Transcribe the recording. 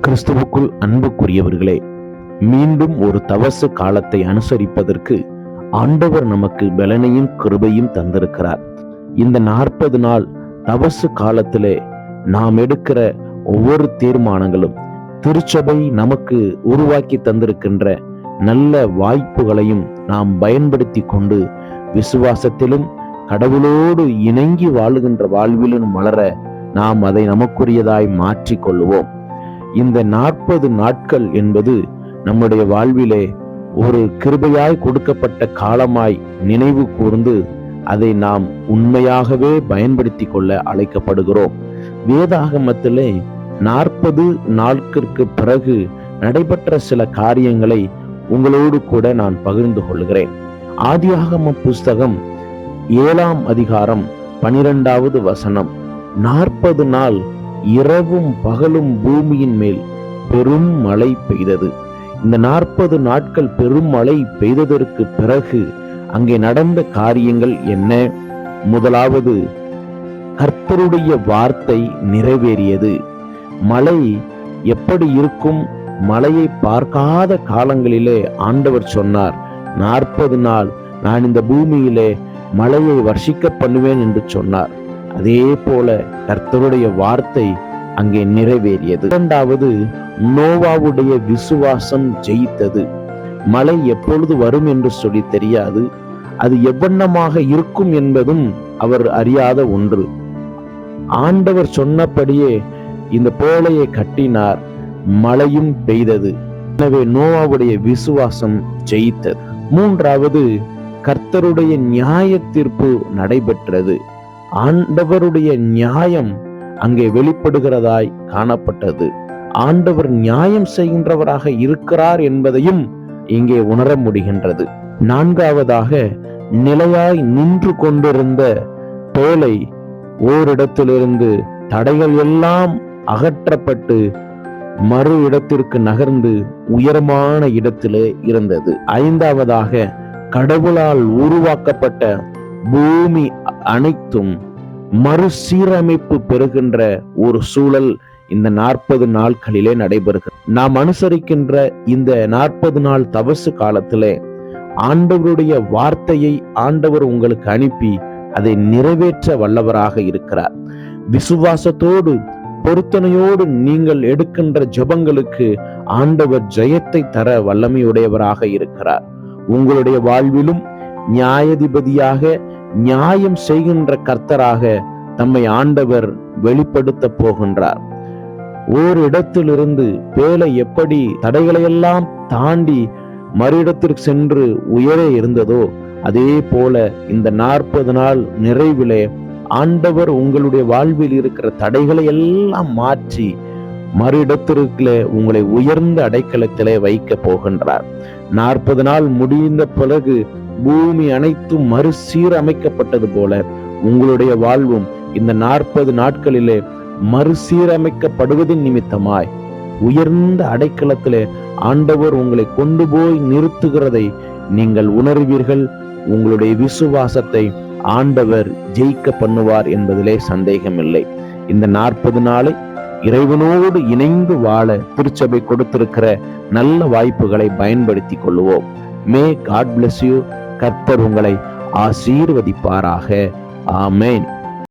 கிறிஸ்துவுக்குள் அன்புக்குரியவர்களே மீண்டும் ஒரு தவசு காலத்தை அனுசரிப்பதற்கு ஆண்டவர் நமக்கு பலனையும் கிருபையும் தந்திருக்கிறார். இந்த நாற்பது நாள் தவசு காலத்திலே நாம் எடுக்கிற ஒவ்வொரு தீர்மானங்களும் திருச்சபை நமக்கு உருவாக்கி தந்திருக்கின்ற நல்ல வாய்ப்புகளையும் நாம் பயன்படுத்தி கொண்டு விசுவாசத்திலும் கடவுளோடு இணங்கி வாழுகின்ற வாழ்விலும் மலர நாம் அதை நமக்குரியதாய் மாற்றி கொள்ளுவோம் இந்த நாற்பது நாட்கள் என்பது நம்முடைய வாழ்விலே ஒரு கிருபையாய் கொடுக்கப்பட்ட காலமாய் நினைவு கூர்ந்து அதை நாம் உண்மையாகவே பயன்படுத்தி கொள்ள அழைக்கப்படுகிறோம். வேதாகமத்திலே நாற்பது நாட்கிற்கு பிறகு நடைபெற்ற சில காரியங்களை உங்களோடு கூட நான் பகிர்ந்து கொள்கிறேன். ஆதியாகம புஸ்தகம் ஏழாம் அதிகாரம் பனிரெண்டாவது வசனம். நாற்பது நாள் இரவும் பகலும் பூமியின் மேல் பெரும் மழை பெய்தது. இந்த நாற்பது நாட்கள் பெரும் மழை பெய்ததற்கு பிறகு அங்கே நடந்த காரியங்கள் என்ன? முதலாவது கர்த்தருடைய வார்த்தை நிறைவேறியது. மழை எப்படி இருக்கும்? மழையை பார்க்காத காலங்களிலே ஆண்டவர் சொன்னார் நாற்பது நாள் நான் இந்த பூமியிலே மழையை வர்ஷிக்க பண்ணுவேன் என்று சொன்னார். அதே போல கர்த்தருடைய வார்த்தை அங்கே நிறைவேறியது. இரண்டாவது நோவாவுடைய விசுவாசம் ஜெயித்தது. மழை எப்பொழுது வரும் என்று சொல்லி தெரியாது. அது எவ்வண்ணமாக இருக்கும் என்பதும் அவர் அறியாத ஒன்று. ஆண்டவர் சொன்னபடியே இந்த போலையை கட்டினார். மழையும் பெய்தது. எனவே நோவாவுடைய விசுவாசம் ஜெயித்தது. மூன்றாவது கர்த்தருடைய நியாய தீர்ப்பு நடைபெற்றது. ஆண்டவருடைய நியாயம் அங்கே வெளிப்படுகிறதாய் காணப்பட்டது. ஆண்டவர் நியாயம் செய்கின்றவராக இருக்கிறார் என்பதையும் இங்கே உணர முடிகின்றது. நான்காவதாக நிலையாய் நின்று கொண்டிருந்த தோலை ஓரிடத்திலிருந்து தடைகள் எல்லாம் அகற்றப்பட்டு மறு இடத்திற்கு நகர்ந்து உயரமான இடத்திலே இருந்தது. ஐந்தாவதாக கடவுளால் உருவாக்கப்பட்ட பூமி அனைத்தும் மறுசீரமைப்பு பெறுகின்ற ஒரு சூழல் இந்த நாற்பது நாட்களிலே நடைபெறுகிறது. நாம் அனுசரிக்கின்ற இந்த நாற்பது நாள் தவசு காலத்திலே ஆண்டவருடைய வார்த்தையை ஆண்டவர் உங்களுக்கு அனுப்பி அதை நிறைவேற்ற வல்லவராக இருக்கிறார். விசுவாசத்தோடு பொருத்தனையோடு நீங்கள் எடுக்கின்ற ஜபங்களுக்கு ஆண்டவர் ஜெயத்தை தர வல்லமையுடையவராக இருக்கிறார். உங்களுடைய வாழ்விலும் நியாயாதிபதியாக நியாயம் செய்கின்ற கர்த்தராக தம்மை ஆண்டவர் வெளிப்படுத்த போகின்றார். ஓர் இடத்திலிருந்து பேலை எப்படி தடைகளையெல்லாம் தாண்டி மறு இடத்திற்கு சென்று உயரே இருந்ததோ அதே போல இந்த நாற்பது நாள் நிறைவிலே ஆண்டவர் உங்களுடைய வாழ்வில் இருக்கிற தடைகளை எல்லாம் மாற்றி மறு இடத்திற்குள்ளே உங்களை உயர்ந்த அடைக்கலத்திலே வைக்க போகின்றார். நாற்பது நாள் முடிந்த பிறகு பூமி அனைத்தும் மறுசீரமைக்கப்பட்டது போல உங்களுடைய வாழ்வும் இந்த நாற்பது நாட்களிலே மறுசீரமைக்கப்படுவதின் நிமித்தமாய் உயர்ந்த அடைக்கலத்திலே ஆண்டவர் உங்களை கொண்டு போய் நிறுத்துகிறதை நீங்கள் உணர்வீர்கள். உங்களுடைய விசுவாசத்தை ஆண்டவர் ஜெயிக்க பண்ணுவார் என்பதிலே சந்தேகமில்லை. இந்த நாற்பது நாளை இறைவனோடு இணைந்து வாழ திருச்சபை கொடுத்திருக்கிற நல்ல வாய்ப்புகளை பயன்படுத்தி கொள்வோம் மே காட் பிளஸ் யூ கர்த்தர் உங்களை ஆசீர்வதிப்பாராக. ஆமேன்